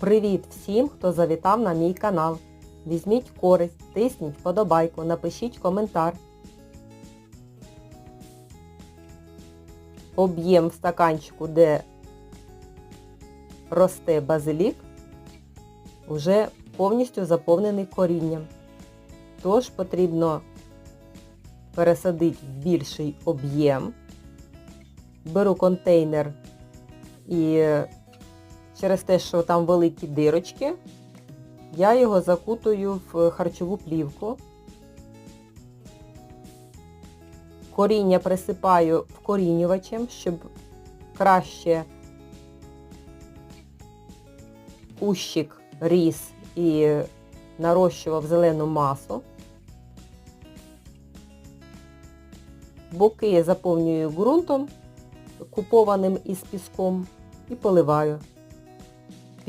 Привіт всім, хто завітав на мій канал. Візьміть користь, тисніть вподобайку, напишіть коментар. Об'єм в стаканчику, де росте базилік, вже повністю заповнений корінням. Тож потрібно пересадити в більший об'єм. Беру контейнер і через те, що там великі дирочки, я його закутую в харчову плівку. Коріння присипаю вкорінювачем, щоб краще кущик ріс і нарощував зелену масу. Боки заповнюю ґрунтом, купованим із піском, і поливаю.